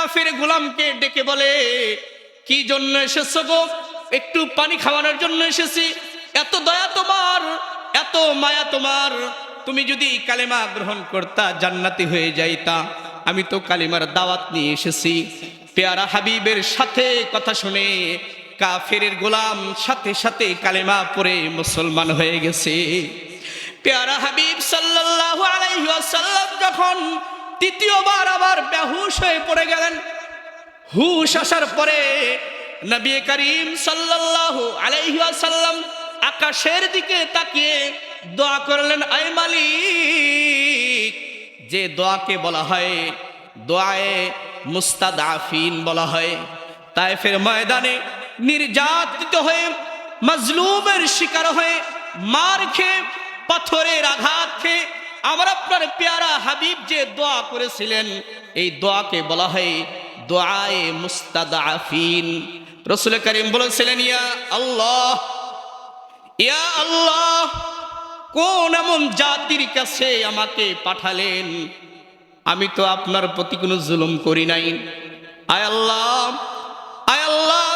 কাফের গোলামকে ডেকে বলে, কি জন্য এসেছ গো? একটু পানি খাওয়ানোর জন্য এসেছি। এত দয়া তোমার, এত মায়া তোমার। তুমি যদি কালেমা গ্রহণ করতা, জান্নাতি হয়ে যাইতা। আমি তো কালিমার দাওয়াত নিয়ে এসেছি। পেয়ারা হাবিবের সাথে কথা শুনে কাফের গোলাম সাথে সাথে কালেমা পরে মুসলমান হয়ে গেছে। পেয়ারা হাবিব সাল্লাল্লাহু আলাইহি ওয়াসাল্লাম যখন তৃতীয়বার আবার বেহুশ হয়ে পড়ে গেলেন। হুশ আসার পরে নবী করিম সাল্লাল্লাহু আলাইহি ওয়াসাল্লাম আকাশের দিকে তাকিয়ে দোয়া করলেন, আয় মালিক। যে দোয়াকে বলা হয়, দোয়ায়ে মুস্তাদাফিন বলা হয়। তাই ফের ময়দানে নির্যাতিত হয়ে, মজলুমের শিকার হয়ে, মার খেয়ে, পাথরের আঘাত খেয়ে আমার আপনার পেয়ারা হাবিব যে দোয়া করেছিলেন, এই দোয়াকে বলা হয় দোয়ায়ে মুস্তাদাফিন। রসুল করিম বলেছিলেন, ইয়া আল্লাহ ইয়া আল্লাহ, কোন এমন জাতির কাছে আমাকে পাঠালেন? আমি তো আপনার প্রতি কোনো জুলুম করি নাই। আয় আল্লাহ আয় আল্লাহ,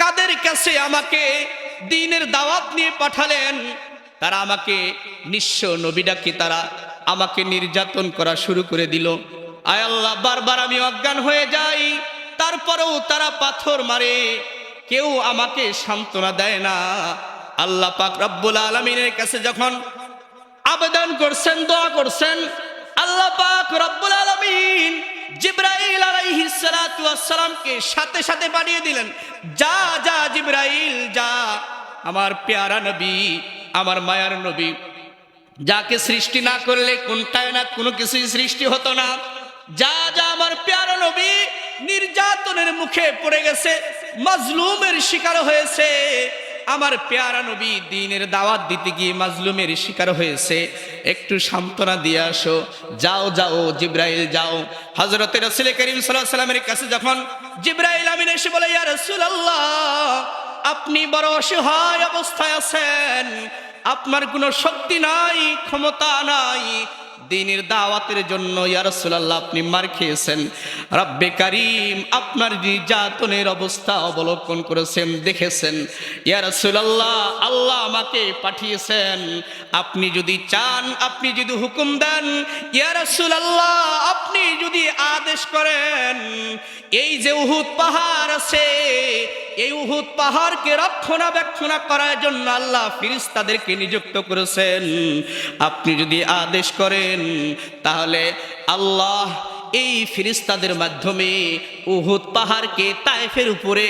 কাদের কাছে আমাকে দিনের দাওয়াত নিয়ে পাঠালেন? তারা আমাকে নিঃস্ব নবী ডাকি, তারা আমাকে নির্যাতন করা শুরু করে দিল। আয় আল্লাহ, বারবার আমি অজ্ঞান হয়ে যাই। তারপরেও তারা পাথর মারে। কেউ আমাকে সান্ত্বনা দেয় না। আল্লাহ পাক রব্বুল আলমিনের কাছে যখন আবেদন করছেন, দোয়া করছেন, আল্লাহ পাক রব্বুল আলামিন জিব্রাইল আলাইহিস সালাতু ওয়াসসালামকে সাথে সাথে পাঠিয়ে দিলেন। যা যা জিব্রাইল, যা আমার পেয়ারা নবী আমার মায়ার নবী। যাকে সৃষ্টি না করলে কোন না কোনো কিছুই সৃষ্টি হতো না। যা যা আমার পেয়ারা নবী নির্যাতনের মুখে পড়ে গেছে, মজলুমের শিকার হয়েছে। আমার পেয়ারা নবী দিনের দাওয়াত দিতে গিয়ে মাজলুমের শিকার হয়েছে। একটু সান্ত্বনা দিয়ে আসো। যাও যাও, জিব্রাইল, যাও। হজরত রসুল করিম সাল্লাহ সাল্লামের কাছে যখন জিব্রাইল আমিন এসে বলে, ইয়া রসুলাল্লাহ আপনি বড় অসহায় অবস্থায় আছেন। আপনার কোনো শক্তি নাই, ক্ষমতা নাই। দিনের দাওয়াতের জন্য, ইয়া রাসূলুল্লাহ, আপনি মার খেয়েছেন। রব্বে কারিম আপনার নির্যাতনের অবস্থা অবলোকন করেছেন, দেখেছেন। ইয়া রাসূলুল্লাহ, আল্লাহ আমাকে পাঠিয়েছেন। আপনি যদি চান, আপনি যদি হুকুম দেন, ইয়া রাসূলুল্লাহ আপনি যদি আদেশ করেন, এই যে উহুদ পাহাড় আছে, এই উহুদ পাহাড়কে রক্ষণাবেক্ষণা করার জন্য আল্লাহ ফিরিস্তাদেরকে নিযুক্ত করেছেন। আপনি যদি আদেশ করেন, তাহলে আল্লাহ এই ফিরিস্তাদের মাধ্যমে উহুদ পাহাড়কে তায়েফের উপরে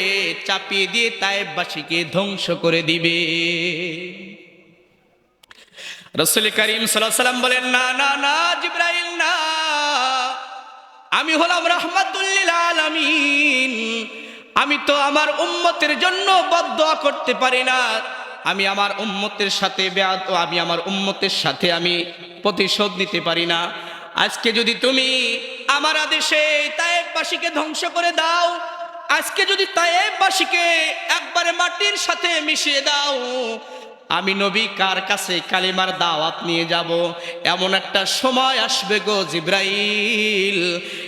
চাপিয়ে দিয়ে তায়েববাসীকে ধ্বংস করে দিবে। রসুল করিম সাল্লাম বলেন, না না না, জিব্রাইল, না আমি হলাম রহমাতুল্লিল আলামিন। আমি তো আমার উম্মতের জন্য বদদোয়া করতে পারি না। আমি আমার উম্মতের সাথে বেয়াদ আমি আমার উম্মতের সাথে আমি প্রতিশোধ নিতে পারি না। আজকে যদি তুমি আমার আদেশে তায়েববাসীকে ধ্বংস করে দাও, আজকে যদি তায়েববাসীকে একবারে মাটির সাথে মিশিয়ে দাও আমি নবী কার কাছে কালিমার দাওয়াত নিয়ে যাব? এমন একটা সময় আসবে গো জিব্রাইল।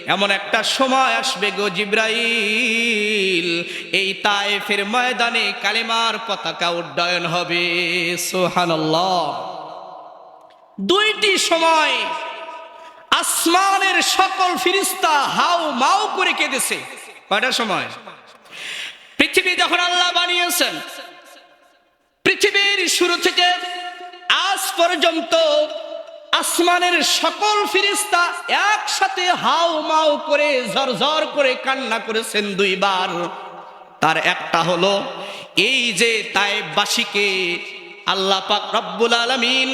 এমন একটা সময় আসবে গো জিব্রাইল। এই তায়েফের ময়দানে কালিমার পতাকা উড্ডয়ন হবে। সোহানাল্লাহ দুইটি সময় আসমানের সকল ফিরিস্তা হাউ মাউ করে কেঁদেছে। কয়টা সময়? পৃথিবী যখন আল্লাহ বানিয়েছেন শুরু থেকে আজ পর্যন্ত আসমানের সকল ফিরিস্তা একসাথে হাউ মাউ করে, ঝরঝর করে কান্না করেছেন দুইবার। তার একটা হলো, এই যে তায়েববাসীকে আল্লাহ পাক রব্বুল আলমিন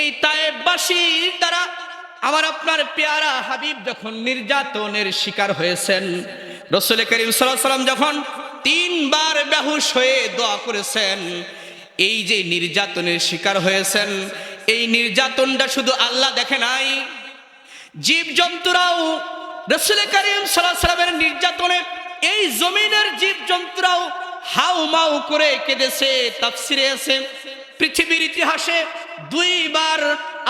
এই তায়েববাসীর দ্বারা আমার আপনার পেয়ারা হাবিব যখন নির্যাতনের শিকার হয়েছেন, রসুল করিম সাল্লাম যখন তিনবার বেহুশ হয়ে দোয়া করেছেন এই যে নির্যাতনের শিকার হয়েছেন, এই নির্যাতনটা শুধু আল্লাহ দেখে নাই। জীব জন্তুরাও রসুল করিম সাল্লামের নির্যাতনে এই জমিনের জীব জন্তুরাও হাউ মাউ করে কেঁদেছে, তাফসিরে আছে। পৃথিবীর ইতিহাসে দুইবার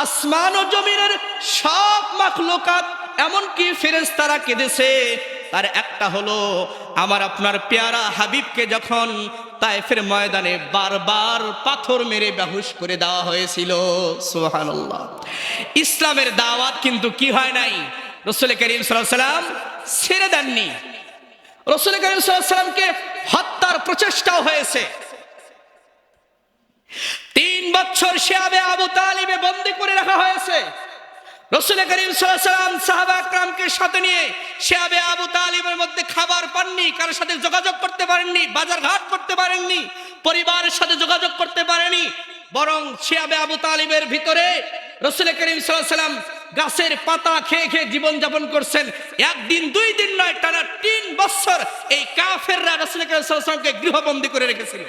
আসমান ও জমিনের সব মাখলুকাত এমনকি ফেরেশতারা কেঁদেছে। তার একটা হলো, আমার আপনার পেয়ারা হাবিবকে যখন তায়েফের ময়দানে বারবার পাথর মেরে বেহুশ করে দেওয়া হয়েছিল। সুবহানাল্লাহ। ইসলামের দাওয়াত কিন্তু কি হয় নাই? রসুল করিম সাল্লাম ছেড়ে দেননি। রসুল করিম সাল্লামকে হত্যার প্রচেষ্টাও হয়েছে। তিন বছর শিয়াবে আবু তালিবে বন্দি করে রাখা হয়েছে। রসুল করিম সাল্লাম সাহাবা আকরামকে সাথে নিয়ে শিয়াবে আবু তালিবের মধ্যে খাবার পাননি, কারোর সাথে যোগাযোগ করতে পারেননি বাজার ঘাট করতে পারেননি, পরিবারের সাথে যোগাযোগ করতে পারেনি বরং শিয়াবে আবু তালিবের ভিতরে রসুল করিম সাল্লাম গাছের পাতা খেয়ে খেয়ে জীবন যাপন করছেন। একদিন, দুই দিন নয়, টানা তিন বছর এই কাফেররা রসুল করিম সাল্লামকে গৃহবন্দী করে রেখেছিল।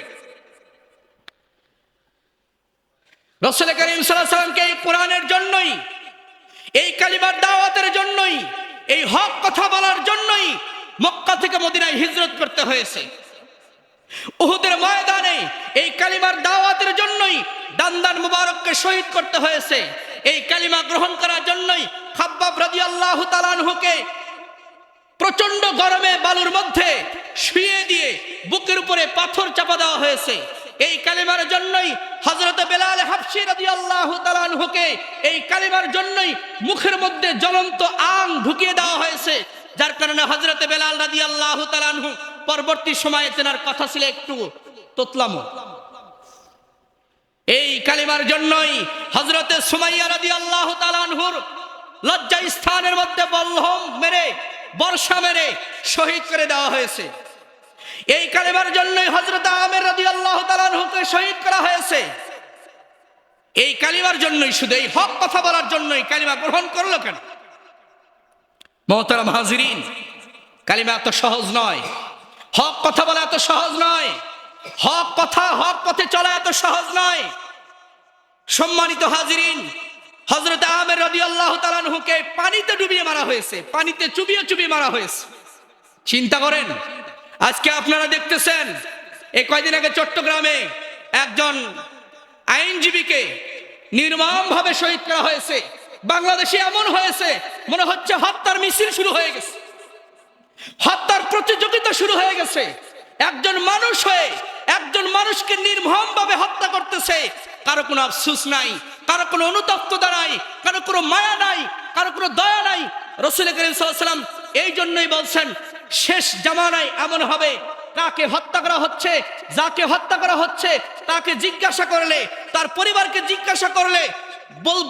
রসুল করিম সাল্লামকে এই কোরআনের জন্যই, এই কালিমার দাওয়াতের জন্যই এই হক কথা বলার জন্যই মক্কা থেকে মদিনায় হিজরত করতে হয়েছে। উহুদের ময়দানে এই কালিমার দাওয়াতের জন্যই দান্দান মুবারককে শহীদ করতে হয়েছে। এই কালিমা গ্রহণ করার জন্যই খাব্বাব রাদিয়াল্লাহু তাআলাহুকে প্রচণ্ড গরমে বালুর মধ্যে শুয়ে দিয়ে বুকের উপরে পাথর চাপা দেওয়া হয়েছে। এই কালিমার জন্যই হজরত বেলাল হাফসি রাদিয়াল্লাহু তাআলাহুকে এই কালিমার জন্যই মুখের মধ্যে জ্বলন্ত আং ঢুকিয়ে দেওয়া হয়েছে। যার কারণে হজরত বেলাল রাদিয়াল্লাহু তাআলাহু পরবর্তী সময়ে তেনার কথা ছিল একটু তোতলামো। এই কালিমার জন্যই হজরতে সুমাইয়া রাদিয়াল্লাহু তাআলাহুর লজ্জা স্থানের মধ্যে বল্লম মেরে, বর্ষা মেরে শহীদ করে দেওয়া হয়েছে। এই কালিমার জন্যই হজরত আমের রাজি আল্লাহ তালানহুকে শহীদ করা হয়েছে। এই কালিমার জন্যই শুধু এই হক কথা বলার জন্যই কালিমা গ্রহণ করল কেন? মহতারাম হাজিরিন, কালিমা এত সহজ নয়। হক কথা বলা এত সহজ নয়। হক কথা, হক পথে চলা এত সহজ নয়। সম্মানিত হাজিরিন হজরত আমের রদি আল্লাহ তালানহুকে পানিতে ডুবিয়ে মারা হয়েছে, পানিতে চুবিয়ে চুবিয়ে মারা হয়েছে। চিন্তা করেন আজকে আপনারা দেখতেছেন, এই কয়দিন আগে চট্টগ্রামে একজন আইনজীবীকে নির্মমভাবে শহীদ করা হয়েছে। বাংলাদেশে এমন হয়েছে, মনে হচ্ছে হত্যার মিছিল শুরু হয়ে গেছে। হত্যার প্রতিযোগিতা শুরু হয়ে গেছে। একজন মানুষ হয়ে একজন মানুষকে নির্মম ভাবে হত্যা করতেছে। কারও কোনো আফসুস নাই, কারও কোনো অনুতপ্ততা নাই, কারও কোনো মায়া নাই, কারও কোনো দয়া নাই। রসুল করিম সাল্লাম এই জন্যই বলছেন শেষ জামানায় এমন হবে, কাকে হত্যা করা হচ্ছে, যাকে হত্যা করা হচ্ছে, তাকে জিজ্ঞাসা করলে, তার পরিবারকে জিজ্ঞাসা করলে, বল,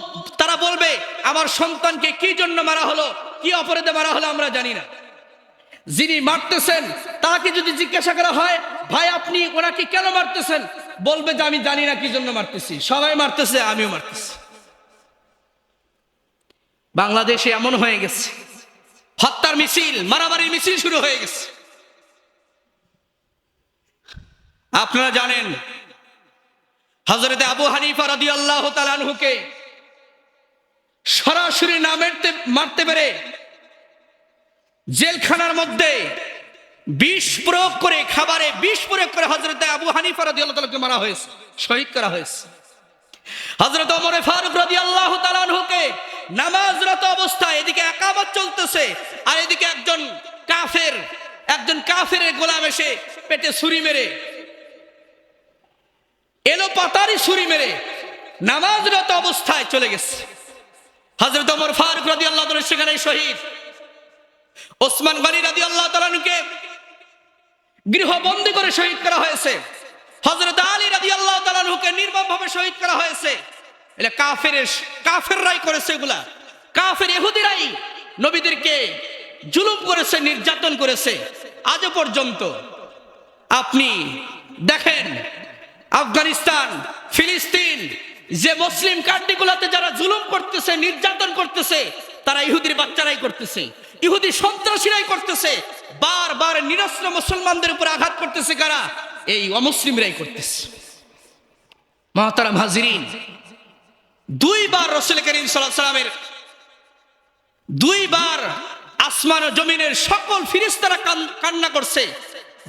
তারা বলবে, আমার সন্তানকে কি জন্য মারা হলো, কি অপরাধে মারা হলো আমরা জানি না। যিনি মারতেছেন, তাকে যদি জিজ্ঞাসা করা হয়, ভাই, আপনি ওনাকে কেন মারতেছেন? বলবে যে, আমি জানি না কি জন্য মারতেছি, সবাই মারতেছে, আমিও মারতেছি। বাংলাদেশে এমন হয়ে গেছে। হত্যার মিছিল, মারামারির মিছিল শুরু হয়ে গেছে। আপনারা জানেন হজরতে আবু হানিফা রাদি আল্লাহ তালানহুকে সরাসরি না মেরতে, মারতে পেরে জেলখানার মধ্যে বিষ প্রয়োগ করে, খাবারে বিষ প্রয়োগ করে হজরত আবু হানিফা রাদি আল্লাহ তালাকে মারা হয়েছে, শহীদ করা হয়েছে। হজরত ফারুক রাদি আল্লাহ তালানহুকে নামাজরত অবস্থায় এদিকে একামত চলতেছে, আর এদিকে একজন কাফের একজন কাফের গোলাম এসে পেটে ছুরি মেরে। এলো পাতারি ছুরি মেরে, নামাজরত অবস্থায় চলে গেছে। হজরত ওমর ফারুক রাদি আল্লাহ সেখানে শহীদ। ওসমান গনি রাদি আল্লাহ তালানুকে গৃহবন্দী করে শহীদ করা হয়েছে। হজরত আলী রাদি আল্লাহ তালানুকে নির্মম ভাবে শহীদ করা হয়েছে। এটা কাফের কাফেররাই করেছে এগুলা। কাফের এহুদিরাই নবীদেরকে জুলুম করেছে, নির্যাতন করেছে, আজও পর্যন্ত। আপনি দেখেন, আফগানিস্তান, ফিলিস্তিন, যে মুসলিম কান্ট্রিগুলোতে যারা জুলুম করতেছে, নির্যাতন করতেছে, তারা ইহুদির বাচ্চারাই করতেছে। ইহুদি সন্ত্রাসীরাই করতেছে। বারবার নিরস্ত্র মুসলমানদের উপর আঘাত করতেছে কারা? এই অমুসলিমরাই করতেছে। মহাতারাম হাজিরিন দুইবার রসুল করিম সাল্লামের দুইবার আসমান জমিনের সকল ফিরিস্তারা কান্না করছে।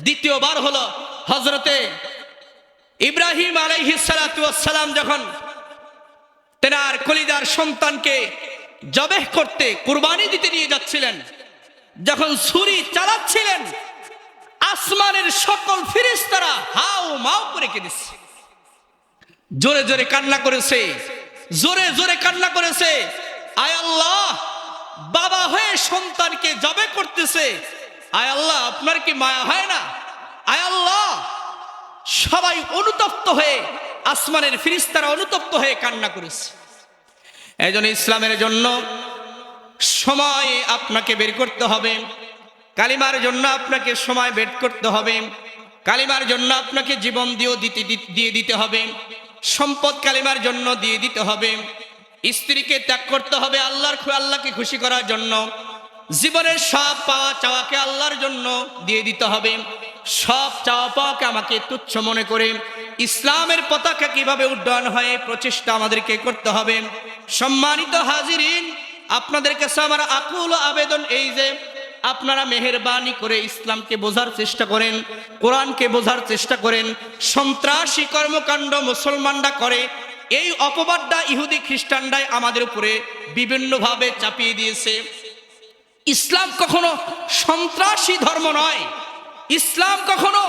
দ্বিতীয়বার হলো হজরতে ইব্রাহিম আলাইহিসালাম যখন তেনার কলিদার সন্তানকে জবেহ করতে কুরবানি দিতে নিয়ে যাচ্ছিলেন, যখন ছুরি চালাচ্ছিলেন, আসমানের সকল ফিরিস্তারা হাও মাও করে কেঁদেছে। জোরে জোরে কান্না করেছে। জোরে জোরে কান্না করেছে। আয় আল্লাহ, বাবা হয়ে সন্তানকে জবে করতেছে। আয় আল্লাহ, আপনার কি মায়া হয় না? আয় আল্লাহ, সবাই অনুতপ্ত হয়ে, আসমানের ফিরিস্তারা অনুতপ্ত হয়ে কান্না করেছে। এই জন্য ইসলামের জন্য সময় আপনাকে বের করতে হবে। কালিমার জন্য আপনাকে সময় বের করতে হবে। কালিমার জন্য আপনাকে জীবন দিয়েও দিতে দিয়ে দিতে হবে। সম্পদ কালিমার জন্য দিয়ে দিতে হবে। স্ত্রীকে ত্যাগ করতে হবে আল্লাহর আল্লাহকে খুশি করার জন্য। জীবনের সব পাওয়া চাওয়াকে আল্লাহর জন্য দিয়ে দিতে হবে। সব চাওয়া পাওয়াকে আমাকে তুচ্ছ মনে করে। ইসলামের পতাকা কীভাবে উড্ডয়ন হয়, প্রচেষ্টা আমাদেরকে করতে হবে। সম্মানিত হাজিরিন, আপনাদের কাছে আমার আকুল আবেদন এই যে আপনারা মেহেরবানি করে ইসলামকে বোঝার চেষ্টা করেন, কোরআনকে বোঝার চেষ্টা করেন, সন্ত্রাসী কর্মকাণ্ড মুসলমানরা করে, এই অপবাদটা ইহুদি খ্রিস্টানরাই আমাদের উপরে বিভিন্নভাবে চাপিয়ে দিয়েছে। ইসলাম কখনো সন্ত্রাসী ধর্ম নয়, ইসলাম কখনো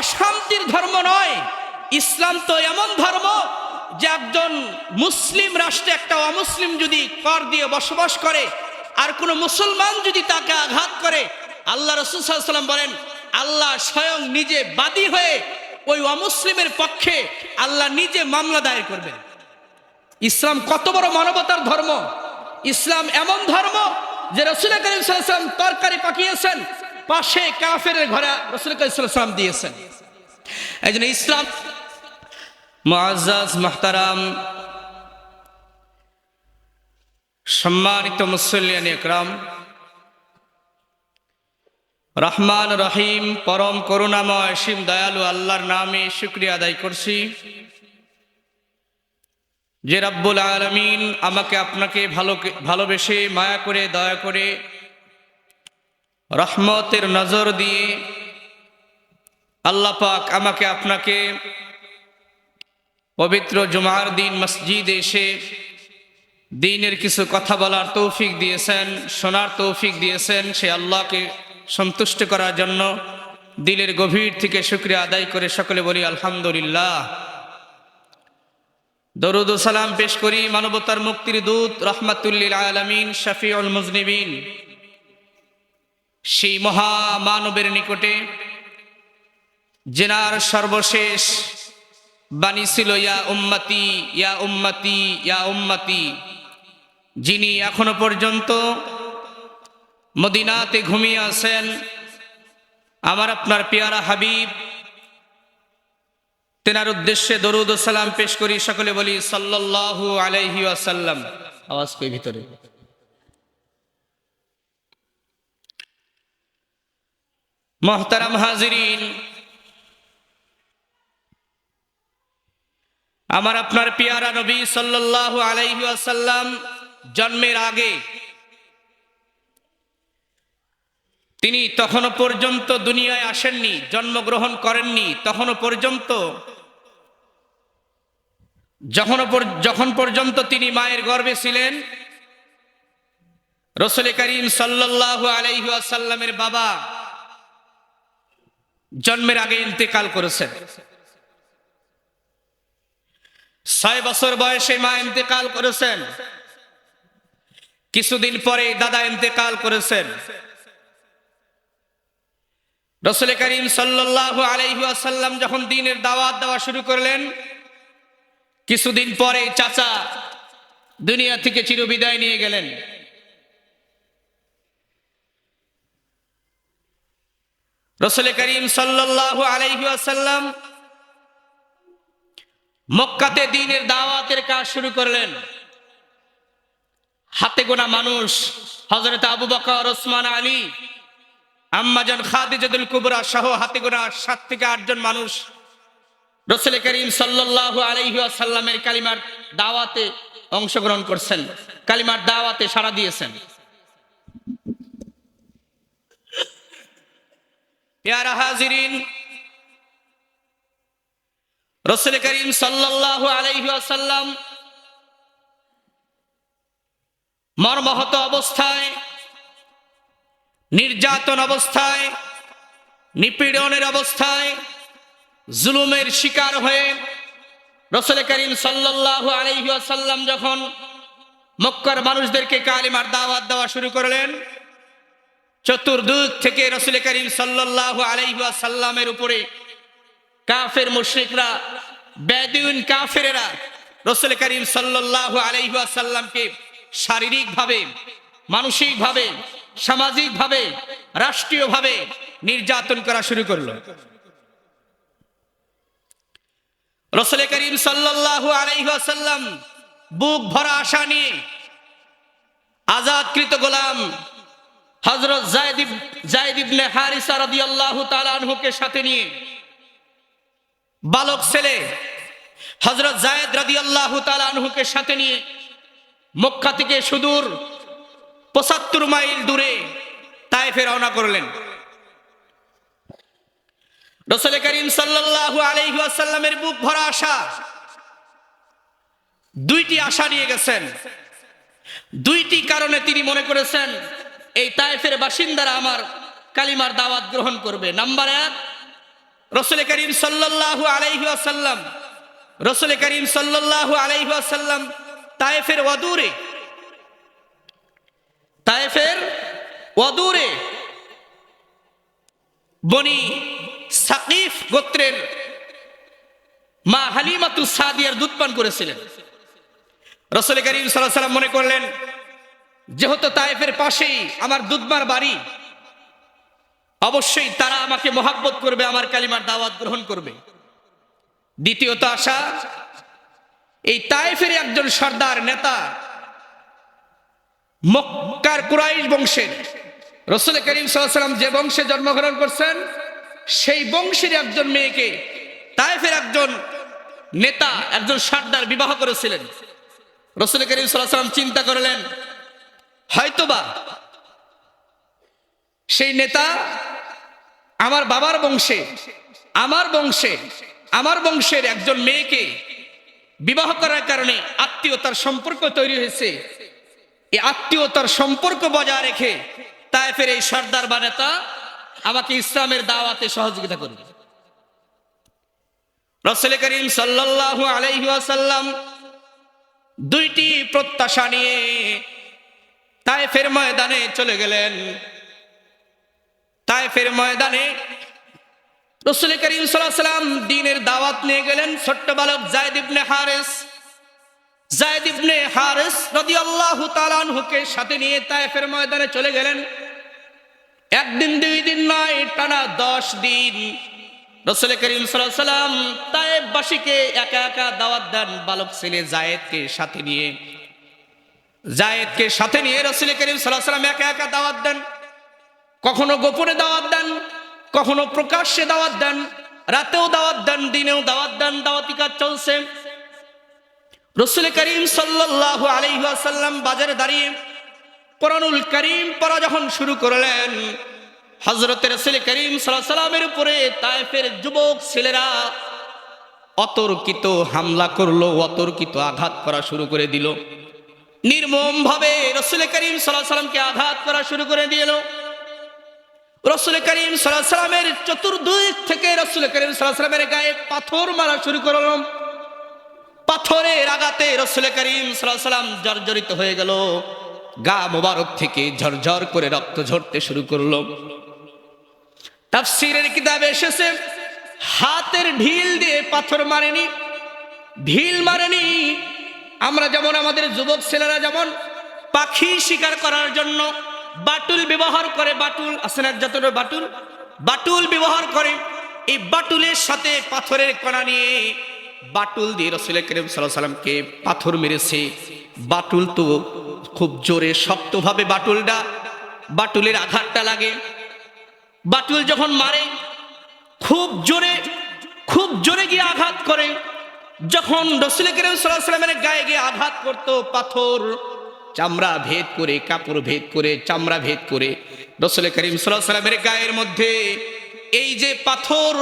অশান্তির ধর্ম নয়। ইসলাম তো এমন ধর্ম যে একজন মুসলিম রাষ্ট্রে একটা অমুসলিম যদি কর দিয়ে বসবাস করে আর কোনো মুসলমান যদি তাকে আঘাত করে, আল্লাহ রসুল বলেন, আল্লাহ স্বয়ং নিজে বাদী হয়ে ওই অমুসলিমের পক্ষে আল্লাহ নিজে মামলা দায়ের করবেন। ইসলাম কত বড় মানবতার ধর্ম। ইসলাম এমন ধর্ম যে রসুল করিম তরকারি পাকিয়েছেন, পাশে কাফের ঘরে রসুল করিম দিয়েছেন। এই জন্য ইসলাম মাহতারাম সম্মানিত মুসল্লিয়ান একরাম, রহমান রহিম পরম করুণাময় সীম দয়ালু আল্লাহর নামে শুক্রিয়া আদায় করছি। যে রাব্বুল আলমিন আমাকে আপনাকে ভালো ভালোবেসে মায়া করে, দয়া করে রহমতের নজর দিয়ে আল্লাহ পাক আমাকে আপনাকে পবিত্র জুমার দিন মসজিদ এসে দিনের কিছু কথা বলার তৌফিক দিয়েছেন, শোনার তৌফিক দিয়েছেন, সে আল্লাহকে সন্তুষ্ট করার জন্য দিলের গভীর থেকে শুক্রিয়া আদায় করে সকলে বলি, আলহামদুলিল্লাহ। দরুদ সালাম পেশ করি মানবতার মুক্তির দূত, রহমাতুল্লিল আলমিন, শফিউল মুজনিবিন। সেই মহামানবের নিকটে জেনার সর্বশেষ বাণী ছিল, ইয়া উম্মতি ইয়া উম্মতি ইয়া উম্মতি। যিনি এখনও পর্যন্ত মদিনাতে ঘুমিয়ে আছেন আমার আপনার পেয়ারা হাবিব তেনার উদ্দেশ্যে দরুদ সালাম পেশ করি সকলে বলি সাল্লাল্লাহু আলাইহি ওয়াসাল্লাম। আওয়াজ কই ভিতরে। মহতারাম হাজিরিন আমার আপনার পিয়ারা নবী সাল্লাল্লাহু আলাইহি ওয়াসাল্লাম জন্মের আগে তিনি তখনও পর্যন্ত দুনিয়ায় আসেননি, জন্মগ্রহণ করেননি তখনও পর্যন্ত, যখন যখন পর্যন্ত তিনি মায়ের গর্বে ছিলেন, রসুল করিম সাল্লাল্লাহু আলাইহি ওয়াসাল্লামের বাবা জন্মের আগে ইন্তেকাল করেছেন। ছয় বছর বয়সে মা ইন্তেকাল করেছেন। কিছুদিন পরে দাদা ইন্তেকাল করেছেন। রসুল করিম সাল্লাল্লাহু আলাইহি ওয়াসাল্লাম যখন দিনের দাওয়াত দেওয়া শুরু করলেন, কিছুদিন পরে চাচা দুনিয়া থেকে চিরবিদায় নিয়ে গেলেন। রসুল করিম সাল্লাল্লাহু আলাইহি ওয়াসাল্লাম মক্কাতে দিনের দাওয়াতের কাজ শুরু করলেন। হাতে গোনা মানুষ হজরত আবু বকর, ওসমান, আলী আম্মাজান খাদিজাতুল কুবরা সহ হাতে গোনা সাত থেকে আটজন মানুষ। রসুল করিম সাল্লাল্লাহু আলাইহি ওয়াসাল্লামের কালিমার দাওয়াতে অংশগ্রহণ করছেন। কালিমার দাওয়াতে সাড়া দিয়েছেন। রসুল করিম সাল্লাল্লাহু আলাইহি মর্মহত অবস্থায়, নির্যাতন অবস্থায়, নিপীড়নের অবস্থায়, জুলুমের শিকার হয়ে রসুল করিম সাল্লাহ আলহিহাসাল্লাম যখন মক্কার মানুষদেরকে কালিমার দাওয়াত দেওয়া শুরু করলেন চতুর্দিক থেকে রসুল করিম সাল্লাহ আলহিহাসাল্লামের উপরে কাফের মুশ্রিকরা বেদিন কাফেরেরা রসুল করিম সাল্লাহ আলহিহাসাল্লামকে শারীরিকভাবে, মানসিকভাবে, সামাজিকভাবে, রাষ্ট্রীয়ভাবে নির্যাতন করা শুরু করল। রসুল করিম সাল্লাহ আলাইসাল্লাম বুক ভরা আশা নিয়ে আজাদকৃত গোলাম হজরত জায়দিব জায়দিবনে হারিসা রাদিয়াল্লাহু তাআলা আনহুকে সাথে নিয়ে বালক ছেলে হজরত জায়েদ রাদিয়াল্লাহু তাআলা আনহুকে সাথে নিয়ে মক্কা থেকে সুদূর পঁচাত্তর মাইল দূরে তাইফে রওনা করলেন। রসুল করিম সাল্লাল্লাহু আলাইহি ওয়াসাল্লামের বুক ভরা আশা, দুইটি আশা নিয়ে গেছেন। দুইটি কারণে তিনি মনে করেছেন, এই তাইফের বাসিন্দারা আমার কালিমার দাওয়াত গ্রহণ করবে। নাম্বার এক, রসুল করিম সাল্লাল্লাহু আলাইহি ওয়াসাল্লাম, রসুল করিম সাল্লাল্লাহু আলাইহি তাইফের ওয়াদুরে। তাইফের ওয়াদুরে। বনি সাকিফ গোত্রের মা হালিমাতু সাদিয়ার দুধ পান করেছিলেন। রসুল করিম সাল্লাম মনে করলেন, যেহেতু তায়েফের পাশেই আমার দুধমার বাড়ি, অবশ্যই তারা আমাকে মহাব্বত করবে, আমার কালিমার দাওয়াত গ্রহণ করবে। দ্বিতীয়ত আশা এই তাইফের একজন সর্দার নেতা মক্কার কুরাইশ বংশের। রসুল করিম সাল্লাম যে বংশে জন্মগ্রহণ করছেন, সেই বংশের একজন মেয়েকে তাইফের একজন নেতা, একজন সর্দার বিবাহ করেছিলেন। রসুল করিম সাল্লাম চিন্তা করলেন, হয়তোবা সেই নেতা আমার বাবার বংশে, আমার বংশে, আমার বংশের একজন মেয়েকে বিবাহ করার কারণে আত্মীয়তার সম্পর্ক তৈরি হয়েছে। এই আত্মীয়তার সম্পর্ক বজায় রেখে তাইফের এই সর্দার বা নেতা আমাকে ইসলামের দাওয়াতে সহযোগিতা করবে। রসুল করিম সাল্লাল্লাহু আলাইহি ওয়াসাল্লাম দুইটি প্রত্যাশা নিয়ে তাইফের ময়দানে চলে গেলেন। তাইফের ময়দানে রসুল করিম সাল্লাম দিনের দাওয়াত নিয়ে গেলেন ছোট্ট বালক জায়দ ইবনে হারেস। জায়দ ইবনে হারেস রাদিয়াল্লাহু তাআলা আনহুকে সাথে নিয়ে তাইফের ময়দানে চলে গেলেন। একদিন, দুই দিন নয়, টানা দশ দিন রসুল করিম সাল্লাম তায়েববাসীকে একা একা দাওয়াত দেন বালক ছেলে জায়েদকে সাথে নিয়ে। জায়েদকে সাথে নিয়ে রসুল করিম সাল্লাম একা একা দাওয়াত দেন। কখনো গোপনে দাওয়াত দেন কখনো প্রকাশ্যে দাওয়াত দেন, রাতেও দাওয়াত দেন, দিনেও দাওয়াত দেন, দাওয়াতি কাজ চলছে। রসুল করিম সাল্লাহ আলহাসাল্লাম বাজারে দাঁড়িয়ে কোরআনুল করিম পড়া যখন শুরু করলেন হজরত রসুল করিম সাল্লামের উপরে তাইফের যুবক ছেলেরা অতর্কিত হামলা করল, অতর্কিত আঘাত করা শুরু করে দিল। নির্মম ভাবে রসুল করিম সাল্লাহ সাল্লামকে আঘাত করা শুরু করে দিল। রসুল করিম সাল্লামের চতুর্দিক থেকে রসুল করিম সাল্লামের গায়ে পাথর মারা শুরু করলাম। পাথরের আঘাতে রসুল করিম সাল্লাম জর্জরিত হয়ে গেল। গা মোবারক থেকে ঝরঝর করে রক্ত ঝরতে শুরু করল। তাফসিরের কিতাবে এসেছে, হাতের ঢিল দিয়ে পাথর মারেনি, ঢিল মারেনি। আমরা যেমন আমাদের যুবক ছেলেরা যেমন পাখি শিকার করার জন্য বাটুল ব্যবহার করে, বাটুল আসেন এক জাতের বাটুল? বাটুল ব্যবহার করে। এই বাটুলের সাথে পাথরের কণা নিয়ে বাটুল দিয়ে রসুল করিম সাল্লামকে পাথর মেরেছে। বাটুল তো খুব জোরে, শক্তভাবে বাটুলটা, বাটুলের আঘাতটা লাগে। বাটুল যখন মারে, খুব জোরে খুব জোরে গিয়ে আঘাত করে। যখন রসুল করিম সাল্লাহ সাল্লামের গায়ে গিয়ে আঘাত করত পাথর চামড়া ভেদ করে, কাপড় ভেদ করে, চামড়া ভেদ করে। রসুল করিম সাল্লামের গায়ের মধ্যে এই যে পাথর,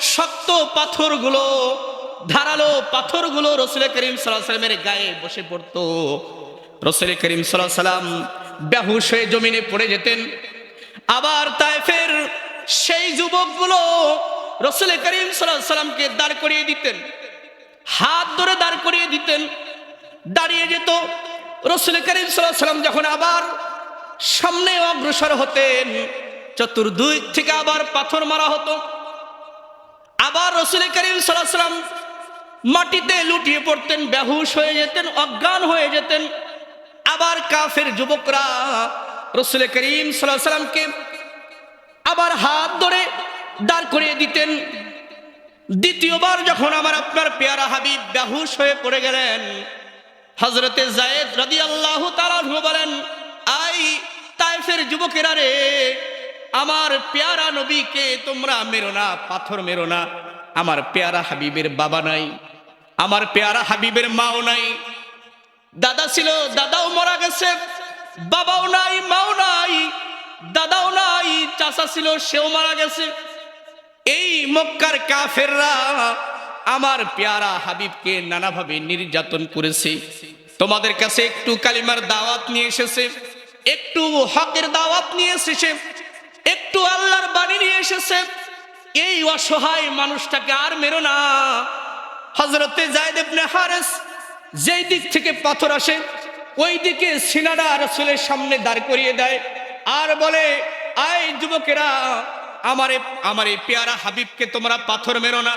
শক্ত পাথরগুলো, ধারালো পাথরগুলো রসুল করিম সাল্লামের গায়ে বসে পড়তো। রসুল করিম সাল্লাম বেহুশ হয়ে জমিনে পড়ে যেতেন। আবার তাইফের সেই যুবকগুলো রসুল করিম সাল্লামকে দাঁড় করিয়ে দিতেন। হাত ধরে দাঁড় করিয়ে দিতেন। দাঁড়িয়ে যেত। রসুল করিম সাল্লাম যখন আবার সামনে অগ্রসর হতেন চতুর্দিক থেকে আবার পাথর মারা হতো। আবার রসুল করিম সাল্লাম মাটিতে লুটিয়ে পড়তেন, বেহুশ হয়ে যেতেন, অজ্ঞান হয়ে যেতেন। আবার কাফের যুবকরা রসুল করিম সাল্লামকে আবার হাত ধরে দাঁড় করিয়ে দিতেন। দ্বিতীয়বার যখন আমার আপনার পেয়ারা হাবিব বেহুশ হয়ে পড়ে গেলেন হজরতে জায়েদ রাদি আল্লাহ বলেন, আই তাইফের যুবকেরা রে, আমার পেয়ারা নবীকে তোমরা মেরো না, পাথর মেরো না। আমার পেয়ারা হাবিবের বাবা নাই, আমার পেয়ারা হাবিবের মাও নাই। দাদা ছিল, দাদাও মারা গেছে, বাবাও নাই, মাও নাই, দাদাও নাই, চাচা ছিল, সেও মারা গেছে। এই মক্কার কাফেররা আমার পেয়ারা হাবিবকে নানাভাবে নির্যাতন করেছে। তোমাদের কাছে একটু কালিমার দাওয়াত নিয়ে এসেছে, একটু হকের দাওয়াত নিয়ে এসেছে, একটু আল্লাহর বাণী নিয়ে এসেছে। এই অসহায় মানুষটাকে আর মেরো না। হজরতে জায়দ ইবনে হারেস যেই দিক থেকে পাথর আসে, ওই দিকে সিনারা রসুলের সামনে দাঁড় করিয়ে দেয় আর বলে, আয় যুবকেরা আমারে, আমার এই পেয়ারা হাবিবকে তোমরা পাথর মেরো না।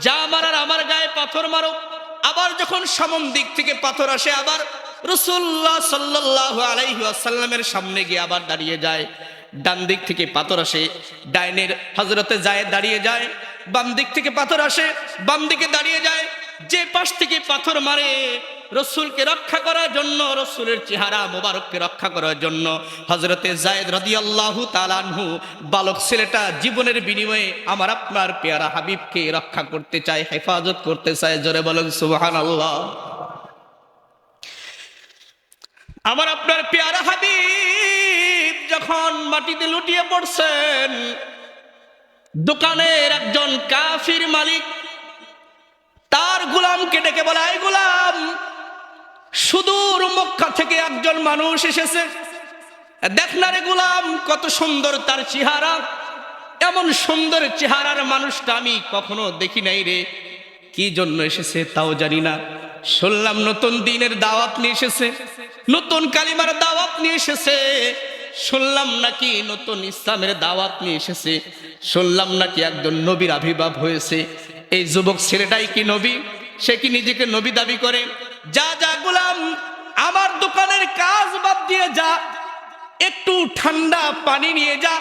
যা মারার আমার গায়ে পাথর মারো। আবার যখন সামন দিক থেকে পাথর আসে, আবার রসুল্লাহ সাল্লাহ আলাইহি আসাল্লামের সামনে গিয়ে আবার দাঁড়িয়ে যায়। ডান দিক থেকে পাথর আসে, ডাইনের হজরতে যায় দাঁড়িয়ে যায়। বাম দিক থেকে পাথর আসে, বাম দিকে দাঁড়িয়ে যায়। যে পাশ থেকে পাথর মারে রসুলকে রক্ষা করার জন্য, রসুলের চেহারা মোবারককে রক্ষা করার জন্য। হজরতে জায়দ রদি আল্লাহ তালানহু বালক ছেলেটা জীবনের বিনিময়ে আমার আপনার পেয়ারা হাবিবকে রক্ষা করতে চায়, হেফাজত করতে চায়, জোরে বলেন সুবাহান আল্লাহ আমার আপনার পেয়ারা হাবিব যখন মাটিতে লুটিয়ে পড়ছেন, দোকানের একজন কাফির মালিক, তার গুলামকে ডেকে বলে গুলাম সুদূর মক্কা থেকে একজন মানুষ এসেছে। দেখ না রে গুলাম, কত সুন্দর তার চেহারা। এমন সুন্দর চেহারার মানুষটা আমি কখনো দেখি নাই রে। কি জন্য এসেছে তাও জানি না। শুনলাম নতুন দিনের দাওয়াত নিয়ে এসেছে। নতুন কালিমার দাওয়াত নিয়ে এসেছে। শুনলাম নাকি নতুন ইসলামের দাওয়াত নিয়ে এসেছে। শুনলাম নাকি একজন নবীর আবির্ভাব হয়েছে। এই যুবক ছেলেটাই কি নবী? সে কি নিজেকে নবী দাবি করে? যা যা গুলাম, আমার দোকানের কাজ বাদ দিয়ে যা। একটু ঠান্ডা পানি নিয়ে যা।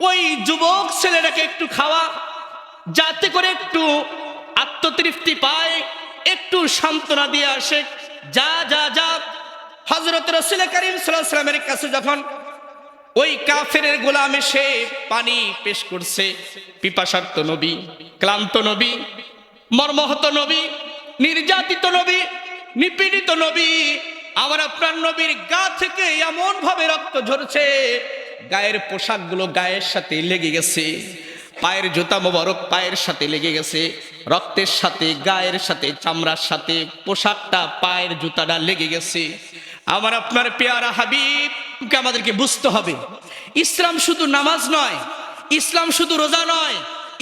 ওই যুবক ছেলেটাকে একটু খাওয়া। যাতে করে একটু আত্মতৃপ্তি পায়, একটু সান্ত্বনা দিয়ে আসে। যা যা যা। হজরত রসুল করিম সাল্লামের কাছে যখন ওই কাফের গোলাম এসে পানি পেশ করছে, পিপাসার্ত নবী, ক্লান্ত নবী, মর্মহত নবী, নির্যাতিত নবী নিপীড়িত নবী, আবার আপনার নবীর গা থেকে এমন ভাবে রক্ত ঝরছে, গায়ের পোশাকগুলো গায়ের সাথে লেগে গেছে, পায়ের জুতা মোবারক পায়ের সাথে লেগে গেছে, রক্তের সাথে, গায়ের সাথে, চামড়ার সাথে, পোশাকটা, পায়ের জুতাটা লেগে গেছে। আমার আপনার পেয়ারা হাবিবকে আমাদেরকে বুঝতে হবে, ইসলাম শুধু নামাজ নয়, ইসলাম শুধু রোজা নয়,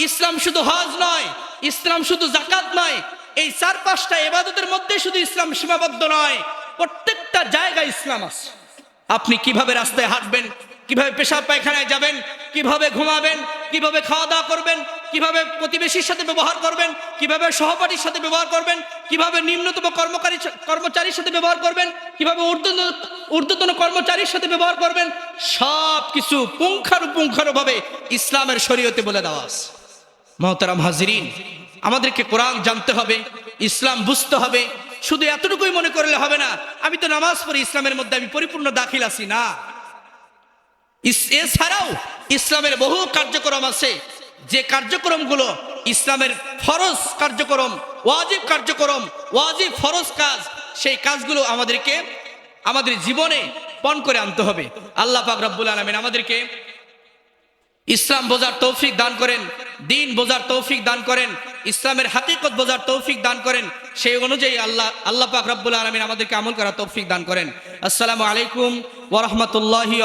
ইসলাম শুধু হজ নয়, ইসলাম শুধু জাকাত নয় এই চার পাঁচটা এবাদতের মধ্যে শুধু ইসলাম সীমাবদ্ধ নয়, প্রত্যেকটা জায়গায় ইসলাম আছে। আপনি কীভাবে রাস্তায় হাঁটবেন, কীভাবে পেশাব পায়খানায় যাবেন, কীভাবে ঘুমাবেন, কীভাবে খাওয়া দাওয়া করবেন, কীভাবে প্রতিবেশীর সাথে ব্যবহার করবেন, কীভাবে সহপাঠীর সাথে ব্যবহার করবেন, কীভাবে নিম্নতম কর্মকারী কর্মচারীর সাথে ব্যবহার করবেন, কীভাবে ঊর্ধ্বতন কর্মচারীর সাথে ব্যবহার করবেন সব কিছু পুঙ্খানুপুঙ্খানু ভাবে ইসলামের শরীয়তে বলে দেওয়া আছে। মহতারাম হাজিরিন আমাদেরকে কোরআন জানতে হবে, ইসলাম বুঝতে হবে। শুধু এতটুকুই মনে করলে হবে না, আমি তো নামাজ পড়ি, ইসলামের মধ্যে আমি পরিপূর্ণ দাখিল আছি, না। এছাড়াও ইসলামের বহু কার্যক্রম আছে। যে কার্যক্রমগুলো ইসলামের ফরজ কার্যক্রম, ওয়াজিব কার্যক্রম, ওয়াজিব ফরজ কাজ, সেই কাজগুলো আমাদেরকে, আমাদের জীবনে পণ করে আনতে হবে। আল্লাহ পাক রব্বুল আলমিন আমাদেরকে ইসলাম বোঝার তৌফিক দান করেন, দিন বোঝার তৌফিক দান করেন, ইসলামের হাকিকত বোঝার তৌফিক দান করেন, সেই অনুযায়ী আল্লাহ আল্লাহ পাক রব্বুল আলমিন আমাদেরকে আমল করার তৌফিক দান করেন। আসসালামু আলাইকুম ওরহমতুল্লাহি